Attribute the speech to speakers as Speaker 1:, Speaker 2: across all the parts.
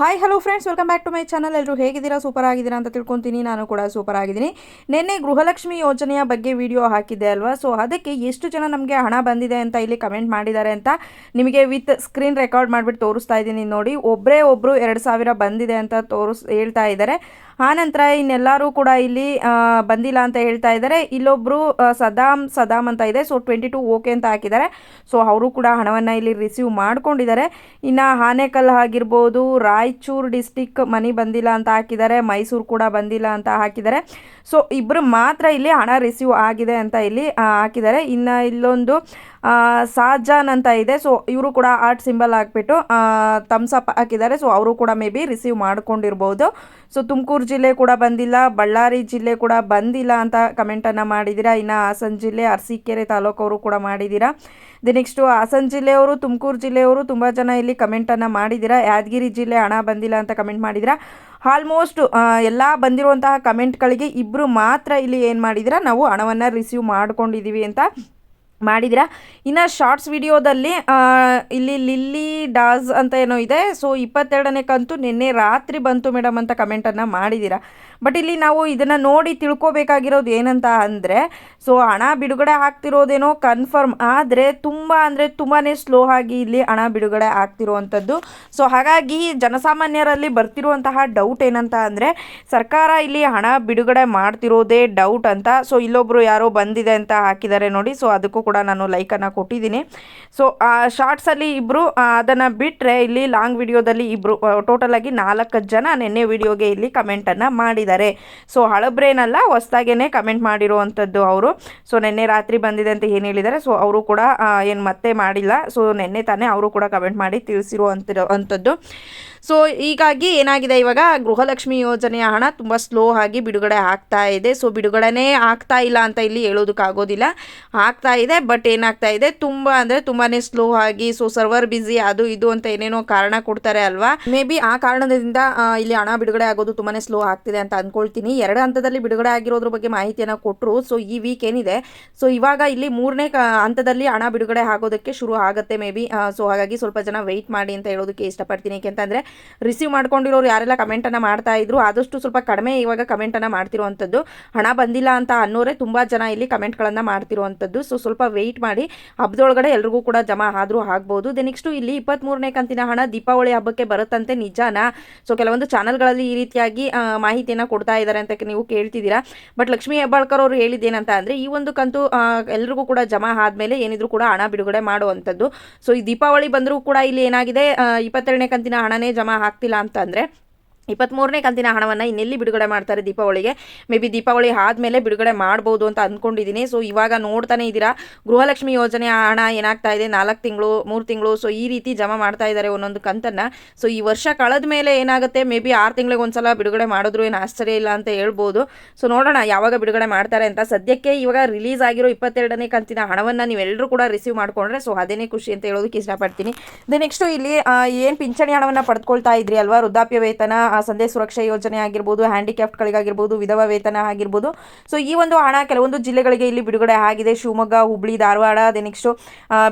Speaker 1: Hi hello friends welcome back to my channel ಎಲ್ಲರೂ ಹೇಗಿದ್ದೀರಾ? Super ಆಗಿದ್ದೀರಾ ಅಂತ ತಿಳ್ಕೊತೀನಿ. ನಾನು ಕೂಡ ಸೂಪರ್ ಆಗಿದ್ದೀನಿ. ನಿನ್ನೆ ಗೃಹಲಕ್ಷ್ಮಿ ಯೋಜನೆಯ ಬಗ್ಗೆ ವಿಡಿಯೋ ಹಾಕಿದ್ದೆ ಅಲ್ವಾ? ಸೊ ಅದಕ್ಕೆ ಎಷ್ಟು ಜನ ನಮಗೆ ಹಣ ಬಂದಿದೆ ಅಂತ ಇಲ್ಲಿ ಕಮೆಂಟ್ ಮಾಡಿದ್ದಾರೆ ಅಂತ ನಿಮಗೆ ವಿತ್ ಸ್ಕ್ರೀನ್ ರೆಕಾರ್ಡ್ ಮಾಡಿಬಿಟ್ಟು ತೋರಿಸ್ತಾ ಇದ್ದೀನಿ ನೋಡಿ. ಒಬ್ಬರೇ ಒಬ್ಬರು ಎರಡು ಸಾವಿರ ಬಂದಿದೆ ಅಂತ ತೋರಿಸ್, ಹೇಳ್ತಾ ಇದ್ದಾರೆ. ಆನಂತರ ಇನ್ನೆಲ್ಲರೂ ಕೂಡ ಇಲ್ಲಿ ಬಂದಿಲ್ಲ ಅಂತ ಹೇಳ್ತಾ ಇದ್ದಾರೆ. ಇಲ್ಲೊಬ್ಬರು ಸದಾಮ್ ಸದಾಮ್ ಅಂತ ಇದೆ. ಸೊ ಟ್ವೆಂಟಿ ಟು ಓಕೆ ಅಂತ ಹಾಕಿದ್ದಾರೆ. ಸೊ ಅವರು ಕೂಡ ಹಣವನ್ನು ಇಲ್ಲಿ ರಿಸೀವ್ ಮಾಡ್ಕೊಂಡಿದ್ದಾರೆ. ಇನ್ನು ಆನೆಕಲ್ ಆಗಿರ್ಬೋದು ರಾಯಚೂರು ಡಿಸ್ಟಿಕ್ ಮನಿ ಬಂದಿಲ್ಲ ಅಂತ ಹಾಕಿದ್ದಾರೆ, ಮೈಸೂರು ಕೂಡ ಬಂದಿಲ್ಲ ಅಂತ ಹಾಕಿದ್ದಾರೆ. ಸೊ ಇಬ್ಬರು ಮಾತ್ರ ಇಲ್ಲಿ ಹಣ ರಿಸೀವ್ ಆಗಿದೆ ಅಂತ ಇಲ್ಲಿ ಹಾಕಿದ್ದಾರೆ. ಇನ್ನು ಇಲ್ಲೊಂದು ಸಾಜಾನ್ ಅಂತ ಇದೆ. ಸೊ ಇವರು ಕೂಡ ಆರ್ಟ್ ಸಿಂಬಲ್ ಹಾಕ್ಬಿಟ್ಟು ಥಮ್ಸ್ ಅಪ್ ಹಾಕಿದ್ದಾರೆ. ಸೊ ಅವರು ಕೂಡ ಮೇ ಬಿ ರಿಸೀವ್ ಮಾಡ್ಕೊಂಡಿರ್ಬೋದು. ಸೊ ತುಮಕೂರು ಜಿಲ್ಲೆ ಕೂಡ ಬಂದಿಲ್ಲ, ಬಳ್ಳಾರಿ ಜಿಲ್ಲೆ ಕೂಡ ಬಂದಿಲ್ಲ ಅಂತ ಕಮೆಂಟನ್ನು ಮಾಡಿದ್ದೀರಾ ಇನ್ನು ಹಾಸನ ಜಿಲ್ಲೆ, ಅರಸೀಕೆರೆ ತಾಲೂಕವರು ಕೂಡ ಮಾಡಿದ್ದೀರಾ ದಿ ನೆಕ್ಸ್ಟು ಹಾಸನ ಜಿಲ್ಲೆಯವರು ತುಮಕೂರು ಜಿಲ್ಲೆಯವರು ತುಂಬ ಜನ ಇಲ್ಲಿ ಕಮೆಂಟನ್ನು ಮಾಡಿದ್ದೀರಾ ಯಾದಗಿರಿ ಜಿಲ್ಲೆ ಹಣ ಬಂದಿಲ್ಲ ಅಂತ ಕಮೆಂಟ್ ಮಾಡಿದ್ದೀರಾ ಆಲ್ಮೋಸ್ಟ್ ಎಲ್ಲ ಬಂದಿರುವಂತಹ ಕಮೆಂಟ್ಗಳಿಗೆ ಇಬ್ಬರು ಮಾತ್ರ ಇಲ್ಲಿ ಏನು ಮಾಡಿದ್ದೀರಾ ನಾವು ಹಣವನ್ನು ರಿಸೀವ್ ಮಾಡ್ಕೊಂಡಿದ್ದೀವಿ ಅಂತ ಮಾಡಿದಿರಾ? ಇನ್ನು ಶಾರ್ಟ್ಸ್ ವಿಡಿಯೋದಲ್ಲಿ ಇಲ್ಲಿ ಲಿಲ್ಲಿ ಡಾಸ್ ಅಂತ ಏನೋ ಇದೆ. ಸೊ ಇಪ್ಪತ್ತೆರಡನೇ ಕಂತು ನಿನ್ನೆ ರಾತ್ರಿ ಬಂತು ಮೇಡಮ್ ಅಂತ ಕಮೆಂಟನ್ನು ಮಾಡಿದ್ದೀರಾ ಬಟ್ ಇಲ್ಲಿ ನಾವು ಇದನ್ನು ನೋಡಿ ತಿಳ್ಕೊಬೇಕಾಗಿರೋದು ಏನಂತ ಅಂದರೆ ಸೊ ಹಣ ಬಿಡುಗಡೆ ಆಗ್ತಿರೋದೇನೋ ಕನ್ಫರ್ಮ್ ಆದರೆ ತುಂಬ ಅಂದರೆ ತುಂಬಾ ಸ್ಲೋ ಆಗಿ ಇಲ್ಲಿ ಹಣ ಬಿಡುಗಡೆ ಆಗ್ತಿರುವಂಥದ್ದು. ಸೊ ಹಾಗಾಗಿ ಜನಸಾಮಾನ್ಯರಲ್ಲಿ ಬರ್ತಿರುವಂತಹ ಡೌಟ್ ಏನಂತ ಅಂದರೆ, ಸರ್ಕಾರ ಇಲ್ಲಿ ಹಣ ಬಿಡುಗಡೆ ಮಾಡ್ತಿರೋದೇ ಡೌಟ್ ಅಂತ. ಸೊ ಇಲ್ಲೊಬ್ಬರು ಯಾರೋ ಬಂದಿದೆ ಅಂತ ಹಾಕಿದ್ದಾರೆ ನೋಡಿ. ಸೊ ಅದಕ್ಕೂ ಕೂಡ ನಾನು ಲೈಕನ್ನು ಕೊಟ್ಟಿದ್ದೀನಿ. ಸೊ ಶಾರ್ಟ್ಸಲ್ಲಿ ಇಬ್ಬರು ಅದನ್ನು ಬಿಟ್ಟರೆ ಇಲ್ಲಿ ಲಾಂಗ್ ವಿಡಿಯೋದಲ್ಲಿ ಇಬ್ಬರು ಟೋಟಲ್ ಆಗಿ ನಾಲ್ಕು ಜನ ನಿನ್ನೆ ವಿಡಿಯೋಗೆ ಇಲ್ಲಿ ಕಮೆಂಟನ್ನು ಮಾಡಿದ್ದಾರೆ. ಸೊ ಹಳಬ್ರೇನಲ್ಲ ಹೊಸ್ದಾಗೇ ಕಮೆಂಟ್ ಮಾಡಿರುವಂಥದ್ದು ಅವರು. ಸೊ ನಿನ್ನೆ ರಾತ್ರಿ ಬಂದಿದೆ ಅಂತ ಏನು ಹೇಳಿದ್ದಾರೆ ಸೊ ಅವರು ಕೂಡ ಏನು ಮತ್ತೆ ಮಾಡಿಲ್ಲ. ಸೊ ನಿನ್ನೆ ತಾನೇ ಅವರು ಕೂಡ ಕಮೆಂಟ್ ಮಾಡಿ ತಿಳಿಸಿರುವಂತಿರೋ, ಅಂಥದ್ದು. ಸೊ ಹೀಗಾಗಿ ಏನಾಗಿದೆ ಇವಾಗ, ಗೃಹಲಕ್ಷ್ಮಿ ಯೋಜನೆಯ ಹಣ ತುಂಬ ಸ್ಲೋ ಆಗಿ ಬಿಡುಗಡೆ ಆಗ್ತಾ ಇದೆ. ಸೊ ಬಿಡುಗಡೆನೇ ಆಗ್ತಾ ಇಲ್ಲ ಅಂತ ಇಲ್ಲಿ ಹೇಳೋದಕ್ಕಾಗೋದಿಲ್ಲ. ಆಗ್ತಾ ಇದೆ ಬಟ್ ಏನಾಗ್ತಾ ಇದೆ, ತುಂಬ ಅಂದರೆ ತುಂಬಾನೇ ಸ್ಲೋ ಆಗಿ ಸೊ ಸರ್ವರ್ ಬಿಸಿ ಅದು ಇದು ಅಂತ ಏನೇನೋ ಕಾರಣ ಕೊಡ್ತಾರೆ ಅಲ್ವಾ? ಮೇ ಬಿ ಆ ಕಾರಣದಿಂದ ಇಲ್ಲಿ ಹಣ ಬಿಡುಗಡೆ ಆಗೋದು ತುಂಬಾನೇ ಸ್ಲೋ ಆಗ್ತಿದೆ ಅಂತ ಅನ್ಕೊಳ್ತೀನಿ. ಎರಡು ಹಂತದಲ್ಲಿ ಬಿಡುಗಡೆ ಆಗಿರೋದ್ರ ಬಗ್ಗೆ ಮಾಹಿತಿಯನ್ನು ಕೊಟ್ಟರು ಸೊ ಈ ವೀಕ್ ಏನಿದೆ ಸೊ ಇವಾಗ ಇಲ್ಲಿ ಮೂರನೇ ಹಂತದಲ್ಲಿ ಹಣ ಬಿಡುಗಡೆ ಆಗೋದಕ್ಕೆ ಶುರು ಆಗುತ್ತೆ ಮೇ ಬಿ ಸೊ ಹಾಗಾಗಿ ಸ್ವಲ್ಪ ಜನ ವೆಯ್ಟ್ ಮಾಡಿ ಅಂತ ಹೇಳೋದಕ್ಕೆ ಇಷ್ಟಪಡ್ತೀನಿ. ಯಾಕೆಂತಂದರೆ ರಿಸೀವ್ ಮಾಡ್ಕೊಂಡಿರೋರು ಯಾರೆಲ್ಲ ಕಮೆಂಟನ್ನು ಮಾಡ್ತಾ ಇದ್ರು, ಆದಷ್ಟು ಸ್ವಲ್ಪ ಕಡಿಮೆ ಇವಾಗ ಕಮೆಂಟನ್ನು ಮಾಡ್ತಿರುವಂಥದ್ದು ಹಣ ಬಂದಿಲ್ಲ ಅಂತ ಅನ್ನೋರೆ ತುಂಬಾ ಜನ ಇಲ್ಲಿ ಕಮೆಂಟ್ಗಳನ್ನು ಮಾಡ್ತಿರುವಂಥದ್ದು ಸೊ ಸ್ವಲ್ಪ ವೆಯ್ಟ್ ಮಾಡಿ ಹಬ್ಬದೊಳಗಡೆ ಎಲ್ರಿಗೂ ಕೂಡ ಜಮಾ ಆದರೂ ಆಗ್ಬೋದು. ದೆ ನೆಕ್ಸ್ಟು ಇಲ್ಲಿ ಇಪ್ಪತ್ತ್ಮೂರನೇ ಕಂತಿನ ಹಣ ದೀಪಾವಳಿ ಹಬ್ಬಕ್ಕೆ ಬರುತ್ತಂತೆ ನಿಜಾನಾ? ಸೊ ಕೆಲವೊಂದು ಚಾನಲ್ಗಳಲ್ಲಿ ಈ ರೀತಿಯಾಗಿ ಮಾಹಿತಿಯನ್ನು ಕೊಡ್ತಾ ಇದ್ದಾರೆ ಅಂತ ನೀವು ಕೇಳ್ತಿದ್ದೀರಾ. ಬಟ್ ಲಕ್ಷ್ಮೀ ಹೆಬ್ಬಾಳ್ಕರ್ ಅವರು ಹೇಳಿದ್ದೇನಂತ ಅಂದರೆ, ಈ ಒಂದು ಕಂತು ಎಲ್ರಿಗೂ ಕೂಡ ಜಮಾ ಆದಮೇಲೆ ಏನಿದ್ರು ಕೂಡ ಹಣ ಬಿಡುಗಡೆ ಮಾಡುವಂಥದ್ದು. ಸೊ ಈ ದೀಪಾವಳಿ ಬಂದರೂ ಕೂಡ ಇಲ್ಲಿ ಏನಾಗಿದೆ ಇಪ್ಪತ್ತೆರಡನೇ ಕಂತಿನ ಹಣನೇ ಜಮಾ ಆಗ್ತಿಲ್ಲ ಅಂತಂದರೆ ಇಪ್ಪತ್ತ್ಮೂರನೇ ಕಂತಿನ ಹಣವನ್ನು ಇನ್ನೆಲ್ಲಿ ಬಿಡುಗಡೆ ಮಾಡ್ತಾರೆ ದೀಪಾವಳಿಗೆ? ಮೇ ಬಿ ದೀಪಾವಳಿ ಆದಮೇಲೆ ಬಿಡುಗಡೆ ಮಾಡ್ಬೋದು ಅಂತ ಅಂದ್ಕೊಂಡಿದ್ದೀನಿ ಸೊ ಇವಾಗ ನೋಡ್ತಾನೆ ಇದ್ದೀರಾ, ಗೃಹಲಕ್ಷ್ಮಿ ಯೋಜನೆ ಹಣ ಏನಾಗ್ತಾ ಇದೆ? ನಾಲ್ಕು ತಿಂಗಳು, ಮೂರು ತಿಂಗಳು ಸೊ ಈ ರೀತಿ ಜಮಾ ಮಾಡ್ತಾ ಇದ್ದಾರೆ ಒಂದೊಂದು ಕಂತನ್ನು. ಸೊ ಈ ವರ್ಷ ಕಳೆದ ಮೇಲೆ ಏನಾಗುತ್ತೆ? ಮೇ ಬಿ ಆರು ತಿಂಗಳಿಗೆ ಒಂದ್ಸಲ ಬಿಡುಗಡೆ ಮಾಡಿದ್ರು ಏನು ಆಶ್ಚರ್ಯ ಇಲ್ಲ ಅಂತ ಹೇಳ್ಬೋದು. ಸೊ ನೋಡೋಣ ಯಾವಾಗ ಬಿಡುಗಡೆ ಮಾಡ್ತಾರೆ ಅಂತ. ಸದ್ಯಕ್ಕೆ ಇವಾಗ ರಿಲೀಸ್ ಆಗಿರೋ ಇಪ್ಪತ್ತೆರಡನೇ ಕಂತಿನ ಹಣವನ್ನು ನೀವೆಲ್ಲರೂ ಕೂಡ ರಿಸೀವ್ ಮಾಡ್ಕೊಂಡ್ರೆ ಸೊ ಅದೇನೇ ಖುಷಿ ಅಂತ ಹೇಳೋದಕ್ಕೆ ಇಷ್ಟಪಡ್ತೀನಿ. ದೆ ನೆಕ್ಸ್ಟು ಇಲ್ಲಿ ಏನು ಪಿಂಚಣಿ ಹಣವನ್ನು ಪಡ್ಕೊಳ್ತಾ ಇದ್ರಿ ಅಲ್ವಾ? ವೃದ್ಧಾಪ್ಯ ವೇತನ ಸಂಧ್ಯಾ ಸುರಕ್ಷಾ ಯೋಜನೆ ಆಗಿರ್ಬೋದು, ಹ್ಯಾಂಡಿಕ್ಯಾಪ್ಟ್ಗಳಿಗಾಗಿರ್ಬೋದು, ವಿಧವಾ ವೇತನ ಆಗಿರ್ಬೋದು. ಸೊ ಈ ಒಂದು ಹಣ ಕೆಲವೊಂದು ಜಿಲ್ಲೆಗಳಿಗೆ ಇಲ್ಲಿ ಬಿಡುಗಡೆ ಆಗಿದೆ. ಶಿವಮೊಗ್ಗ, ಹುಬ್ಳಿ, ಧಾರವಾಡ ದೆ ನೆಕ್ಸ್ಟು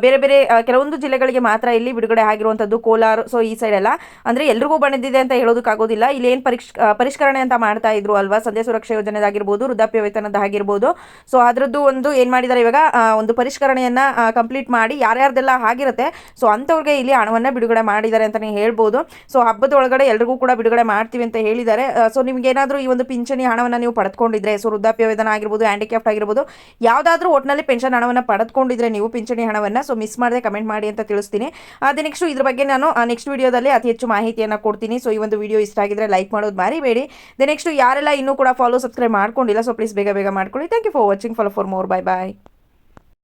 Speaker 1: ಬೇರೆ ಬೇರೆ ಕೆಲವೊಂದು ಜಿಲ್ಲೆಗಳಿಗೆ ಮಾತ್ರ ಇಲ್ಲಿ ಬಿಡುಗಡೆ ಆಗಿರುವಂಥದ್ದು ಕೋಲಾರ. ಸೊ ಈ ಸೈಡ್ ಎಲ್ಲ. ಅಂದರೆ ಎಲ್ರಿಗೂ ಬಂದಿದೆ ಅಂತ ಹೇಳೋದಕ್ಕಾಗೋದಿಲ್ಲ ಇಲ್ಲಿ ಏನು ಪರಿಷ್ ಪರಿಷ್ಕರಣೆ ಅಂತ ಮಾಡ್ತಾ ಇದ್ರು ಅಲ್ವಾ? ಸಂದೇ ಸುರಕ್ಷಾ ಯೋಜನೆದಾಗಿರ್ಬೋದು, ವೃದ್ಧಾಪ್ಯ ವೇತನದಾಗಿರ್ಬೋದು ಸೊ ಅದರದ್ದು ಒಂದು ಏನು ಮಾಡಿದ್ದಾರೆ ಇವಾಗ? ಒಂದು ಪರಿಷ್ಕರಣೆಯನ್ನು ಕಂಪ್ಲೀಟ್ ಮಾಡಿ ಯಾರ್ಯಾರ್ದೆಲ್ಲ ಆಗಿರುತ್ತೆ. ಸೊ ಅಂಥವ್ರಿಗೆ ಇಲ್ಲಿ ಹಣವನ್ನು ಬಿಡುಗಡೆ ಮಾಡಿದ್ದಾರೆ ಅಂತಲೇ ಹೇಳ್ಬೋದು. ಸೊ ಹಬ್ಬದ ಒಳಗಡೆ ಎಲ್ರಿಗೂ ಕೂಡ ಬಿಡುಗಡೆ ಮಾಡ್ತೀವಿ ಅಂತ ಹೇಳಿದ್ದಾರೆ. ಸೊ ನಿಮ್ಗೆ ಏನಾದರೂ ಈ ಒಂದು ಪಿಂಚಣಿ ಹಣವನ್ನು ನೀವು ಪಡೆದುಕೊಂಡಿದ್ರೆ ಸೊ ವೃದ್ಧಾಪ್ಯ ವೇತನ ಆಗಿರ್ಬೋದು ಹ್ಯಾಂಡಿಕ್ಯಾಫ್ಟ್ ಆಗಿರ್ಬೋದು, ಯಾವುದಾದ್ರೂ ಒಟ್ಟಿನಲ್ಲಿ ಪೆನ್ಷನ್ ಹಣವನ್ನು ಪಡೆದುಕೊಂಡಿದ್ರೆ ನೀವು ಪಿಂಚಣಿ ಹಣವನ್ನು ಸೊ ಮಿಸ್ ಮಾಡದೆ ಕಮೆಂಟ್ ಮಾಡಿ ಅಂತ ತಿಳಿಸ್ತೀನಿ. ಅದೇ ನೆಕ್ಸ್ಟ್ ಇದ್ರ ಬಗ್ಗೆ ನಾನು ನೆಕ್ಸ್ಟ್ ವಿಡಿಯೋದಲ್ಲಿ ಅತಿ ಹೆಚ್ಚು ಮಾಹಿತಿಯನ್ನು ಕೊಡ್ತೀನಿ. ಸೊ ಈ ಒಂದು ವಿಡಿಯೋ ಇಷ್ಟ ಆಗಿದ್ರೆ ಲೈಕ್ ಮಾಡೋದು ಮರಿಬೇಡಿ. ದೆ ನೆಕ್ಸ್ಟ್ ಯಾರೆಲ್ಲ ಇನ್ನೂ ಕೂಡ ಫಾಲೋ ಸಬ್ಸ್ಕ್ರೈಬ್ ಮಾಡ್ಕೊಂಡಿಲ್ಲ ಸೊ ಪ್ಲೀಸ್ ಬೇಗ ಬೇಗ ಮಾಡ್ಕೊಳ್ಳಿ. Thank you for watching follow for more bye bye